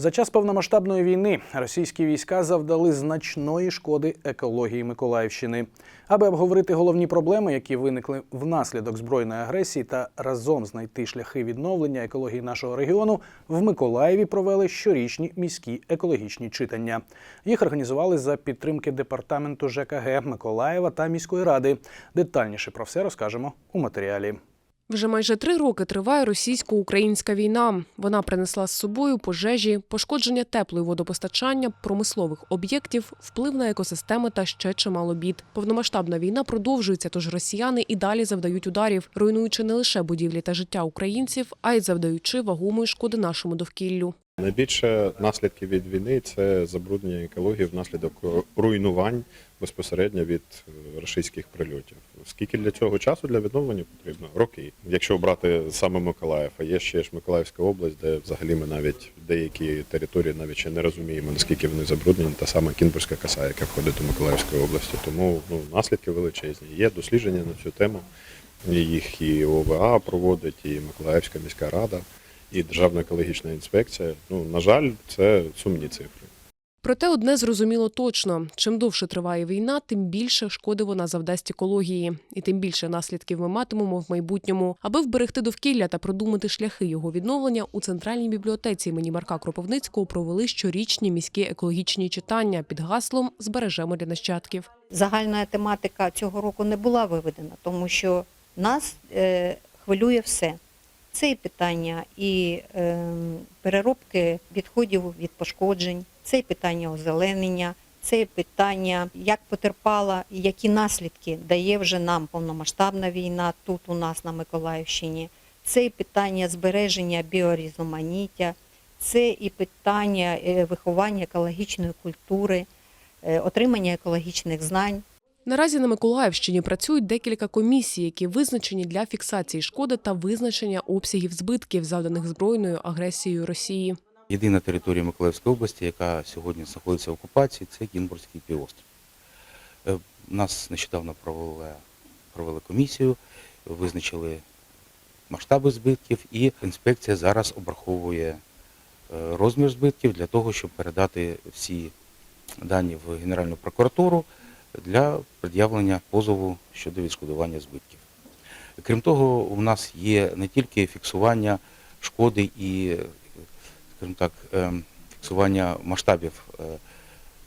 За час повномасштабної війни російські війська завдали значної шкоди екології Миколаївщини. Аби обговорити головні проблеми, які виникли внаслідок збройної агресії, та разом знайти шляхи відновлення екології нашого регіону, в Миколаєві провели щорічні міські екологічні читання. Їх організували за підтримки департаменту ЖКГ Миколаєва та міської ради. Детальніше про все розкажемо у матеріалі. Вже майже три роки триває російсько-українська війна. Вона принесла з собою пожежі, пошкодження теплої водопостачання, промислових об'єктів, вплив на екосистеми та ще чимало бід. Повномасштабна війна продовжується, тож росіяни і далі завдають ударів, руйнуючи не лише будівлі та життя українців, а й завдаючи вагомої шкоди нашому довкіллю. Найбільше наслідки від війни це забруднення екології внаслідок руйнувань безпосередньо від е, російських прильотів. Скільки для цього часу для відновлення потрібно? Роки. Якщо брати саме Миколаїв, а є ще ж Миколаївська область, де взагалі ми навіть деякі території навіть ще не розуміємо, наскільки вони забруднені, та сама Кінбурзька коса, яка входить до Миколаївської області. Тому ну, наслідки величезні. Є дослідження на цю тему. Їх і ОВА проводить, і Миколаївська міська рада і Державна екологічна інспекція. Ну, на жаль, це сумні цифри. Проте одне зрозуміло точно: чим довше триває війна, тим більше шкоди вона завдасть екології, і тим більше наслідків ми матимемо в майбутньому. Аби вберегти довкілля та продумати шляхи його відновлення, у центральній бібліотеці імені Марка Кропивницького провели щорічні міські екологічні читання під гаслом Збережемо для нащадків. Загальна тематика цього року не була виведена, тому що нас е, хвилює все. Це і питання і е, переробки відходів від пошкоджень, це і питання озеленення, це і питання, як потерпала і які наслідки дає вже нам повномасштабна війна тут у нас на Миколаївщині. Це і питання збереження біорізноманіття, це і питання е, виховання екологічної культури, е, отримання екологічних знань. Наразі на Миколаївщині працюють декілька комісій, які визначені для фіксації шкоди та визначення обсягів збитків, завданих збройною агресією Росії. Єдина територія Миколаївської області, яка сьогодні знаходиться в окупації, це Кінбурзький півострів. Е, Нас нещодавно провели, провели комісію, визначили масштаби збитків, і інспекція зараз обраховує е, розмір збитків для того, щоб передати всі дані в Генеральну прокуратуру для пред'явлення позову щодо відшкодування збитків. Крім того, у нас є не тільки фіксування шкоди і скажімо так, ем, фіксування масштабів е,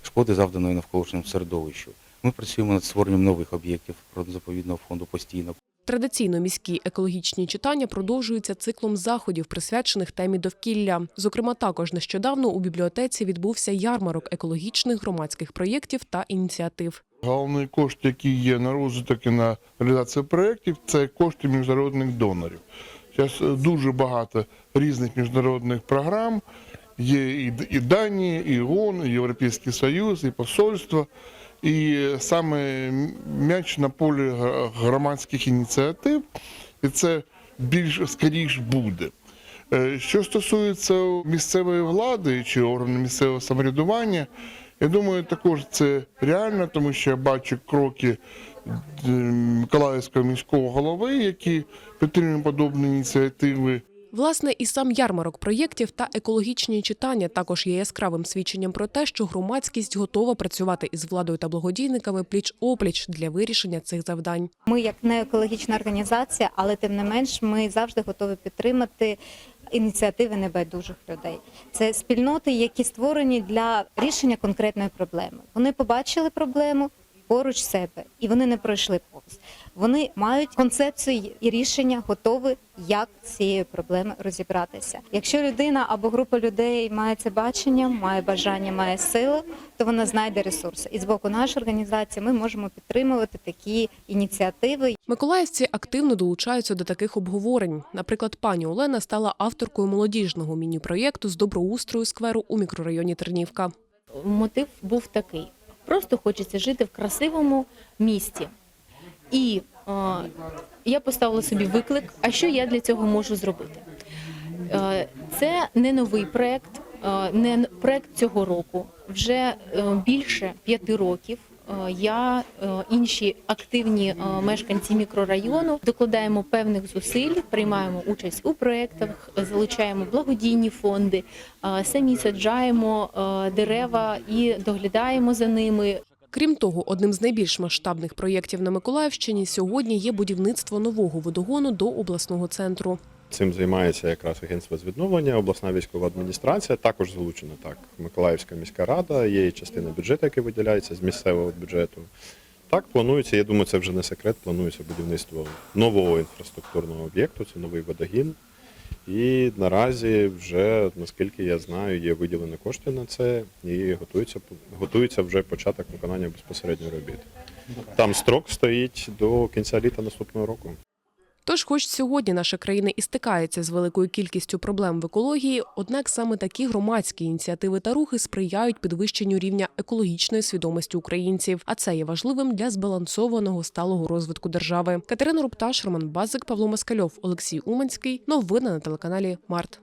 шкоди, завданої навколишньому середовищу. Ми працюємо над створенням нових об'єктів природно-заповідного фонду постійно. Традиційно міські екологічні читання продовжуються циклом заходів, присвячених темі довкілля. Зокрема, також нещодавно у бібліотеці відбувся ярмарок екологічних громадських проєктів та ініціатив. Головний кошт, який є на розвиток і на реалізацію проєктів, це кошти міжнародних донорів. Зараз е, дуже багато різних міжнародних програм. Є і, Данія, і ООН, і Європейський Союз, і посольство. І саме м'яч на полі громадських ініціатив, і це більш скоріш буде. Е, Що стосується місцевої влади чи органів місцевого самоврядування, я думаю, також це реально, тому що я бачу кроки Миколаївського міського голови, які підтримують подобні ініціативи. Власне, і сам ярмарок проєктів та екологічні читання також є яскравим свідченням про те, що громадськість готова працювати із владою та благодійниками пліч опліч для вирішення цих завдань. Ми як не екологічна організація, але тим не менш ми завжди готові підтримати ініціативи небайдужих людей. Це спільноти, які створені для рішення конкретної проблеми. Вони побачили проблему поруч себе, і вони не пройшли повз. Вони мають концепцію і рішення готові, як з цією проблемою розібратися. Якщо людина або група людей має це бачення, має бажання, має сили, то вона знайде ресурси. І з боку нашої організації ми можемо підтримувати такі ініціативи. Миколаївці активно долучаються до таких обговорень. Наприклад, пані Олена стала авторкою молодіжного міні-проєкту з доброустрою скверу у мікрорайоні Тернівка. мотив був такий: просто хочеться жити в красивому місті. І е, я поставила собі виклик, а що я для цього можу зробити? Е, це не новий проект, е, не проект цього року. Вже е, більше п'яти років я, е, інші активні е, мешканці мікрорайону докладаємо певних зусиль, приймаємо участь у проєктах, залучаємо благодійні фонди, е, самі саджаємо е, дерева і доглядаємо за ними. Крім того, одним з найбільш масштабних проєктів на Миколаївщині сьогодні є будівництво нового водогону до обласного центру. Цим займається якраз агентство з відновлення, обласна військова адміністрація. Також залучена так. Миколаївська міська рада, є частина бюджету, який виділяється з місцевого бюджету. Так, планується, я думаю, це вже не секрет, планується будівництво нового інфраструктурного об'єкту, це новий водогін. І наразі вже, наскільки я знаю, є виділені кошти на це і готується, готується вже початок виконання безпосередньо робіт. Там строк стоїть до кінця літа наступного року. Тож, хоч сьогодні наша країна і стикається з великою кількістю проблем в екології, однак саме такі громадські ініціативи та рухи сприяють підвищенню рівня екологічної свідомості українців, а це є важливим для збалансованого сталого розвитку держави. Катерина Рупташ, Роман Базик, Павло Москальов, Олексій Уманський. Новини на телеканалі Март.